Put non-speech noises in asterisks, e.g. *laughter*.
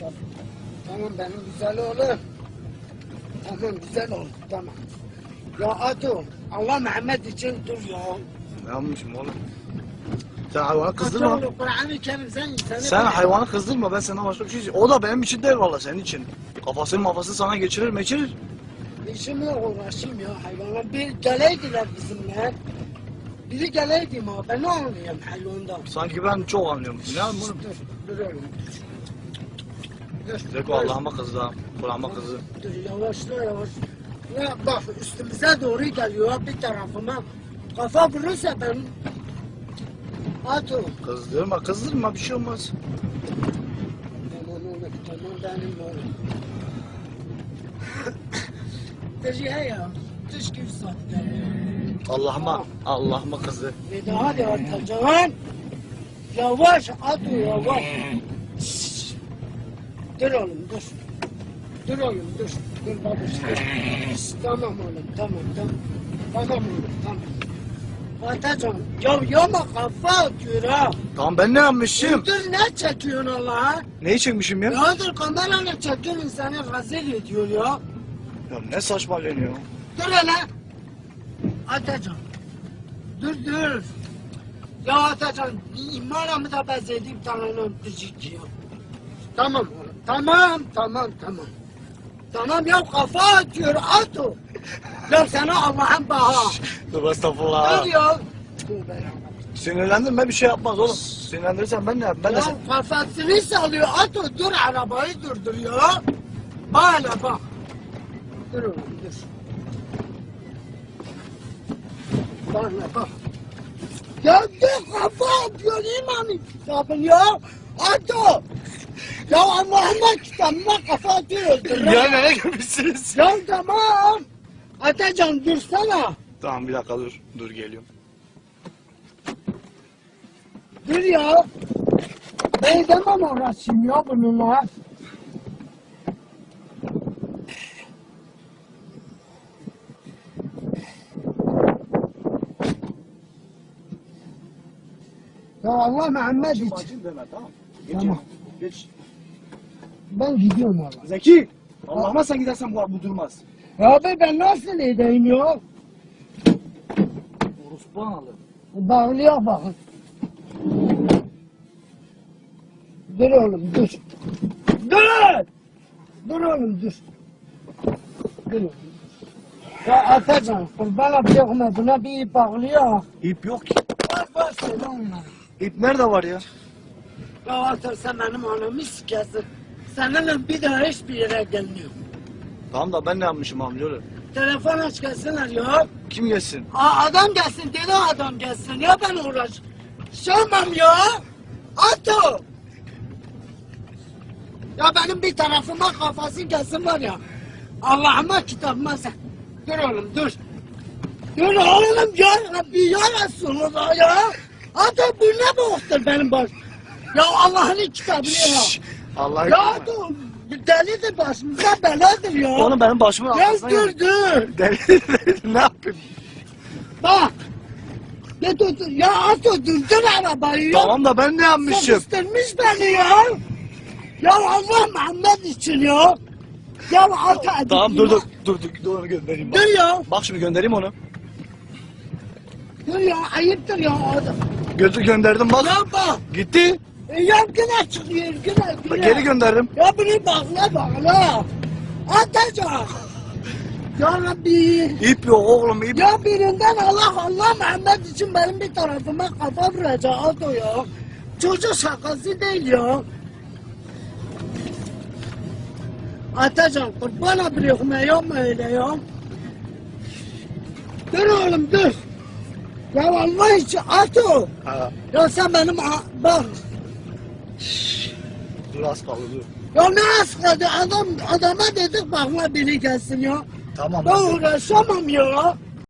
Tamam benim güzel oğlum. Tamam güzel oğlum tamam. Ya Ato Allah Mehmet için dur ya. Ne yapmışım oğlum? Sen hayvanı kızdırma. Ato Kur'an-ı Kerim sen insanı Sen hayvanı kızdırma ben sana başka bir şey O da benim için değil valla senin için. Kafasını mafası sana geçirir meçirir. İşimle uğraşayım ya hayvanlar. Bir geleydiler bizimle. Biri geleydi ma ben ne anlayayım hayvandan. Sanki ben çok anlıyorum. Ne yapayım Dur, dur oğlum. Dur. Zeko Allah'ıma kızdı. Kur'an'ıma kızdı. Dur yavaşla yavaş. Ya bak üstümüze doğru geliyor bir tarafıma. Kafa vurursa ben... Ato. Kızdırma kızdırma bir şey olmaz. Tamam oğlum tamam benim oğlum. *coughs* Dur ya. Dış gibi sattı. Allah'ıma Allah'ıma kızdı. Bir daha da atacaksın. Yavaş Ato yavaş. Dur oğlum dur. Dur oğlum dur. Dur babuş Tamam oğlum tamam tamam. Tamam oğlum tamam. Atacaksın. Ya yama kafa atıyor ha. Tamam ben ne yapmışım? Dur ne çekiyorsun Allah'a? Neyi çekmişim ya? Ya dur kamerayla çekiyorsun insanı rezil ediyor ya. Ya ne saçmalıyorsun ya? Dur hele. Atacan. Dur dur. Ya Atacan imanımı da bezediğim tanrını öptücük ya. Tamam. Tamam tamam tamam. Tamam ya kafa atıyor at o. Ya sana Allah'ın baha. Dur estağfurullah. Dur ya. Dur be. Sinirlendim ben bir şey yapmaz oğlum. Sinirlendirirsen ben ne yapayım? Ben de Ya sen... kafasını sallıyor at o. Dur arabayı durdur ya. Bak hele bak. Dur oğlum dur. Hele bak. Ya dur kafa atıyor kitabın ya. At o. Ya Allah'ıma kitabıma kafa öldürür. Ya nereye gelmişsiniz? Ya tamam. Atacan dursana. Tamam bir dakika dur. Dur geliyorum. Dur ya. Ben demem uğraşayım ya bununla. Ya Allah Muhammed için. Bacım deme tamam. Tamam. Geç. Ben gidiyorum valla. Zeki. Allah'ıma sen gidersen bu, bu durmaz. Ya abi ben nasıl edeyim ya? Orospu analı. Bağlıyor bakın. Dur oğlum dur. Dur! Dur oğlum dur. Dur oğlum. Ya Atacan kurban abdeyhime buna bir ip bağlıyor. İp yok ki. Var var söyle onlara. İp nerede var ya? Ya Atar sen benim anamı sikersin. Seninle bir daha hiçbir yere gelmiyor. Tamam da ben ne yapmışım amcaoğlu? Telefon aç gelsinler ya. Kim gelsin? Aa, adam gelsin dedi adam gelsin ya ben uğraş. Sormam ya. Ato. Ya benim bir tarafıma kafası gelsin var ya. Allah'ıma kitabıma sen. Dur oğlum dur. Dur oğlum ya Rabbi ya Resulullah ya. Ato bu ne boktur benim baş. Ya Allah'ın kitabını ya. Allah Ya Ato delidir başımıza beladır ya. Oğlum benim başımın Ya arkasına dur dur. *laughs* Deli ne yapayım? Bak. Ya dur dur. Ya Ato durdur arabayı ya. Tamam da ben ne yapmışım? Sıkıştırmış beni ya. Ya Allah Muhammed için ya. Ya Ato. Tamam dur dur dur dur dur onu göndereyim bak. Dur ya. Bak şimdi göndereyim onu. Dur ya ayıptır ya. Ato. Götür gönderdim bak. Ya bak. Gitti. E, ya yine çıkıyor. Bak, yine. Geri gönderdim. Ya bunu bağla bağla. Atacak. Ya Rabbi. İp yok oğlum ip. Ya birinden Allah Allah Muhammed için benim bir tarafıma kafa vuracak Ato ya. Çocuk şakası değil ya. Atacan kurban abiyim yapma öyle ya. Dur oğlum dur. Ya Allah için Ato. Ha, Ya sen benim bak. Dur az kaldı dur. Ya ne askadı adam adama dedik bakma biri gelsin ya. Tamam. Ben uğraşamam ya.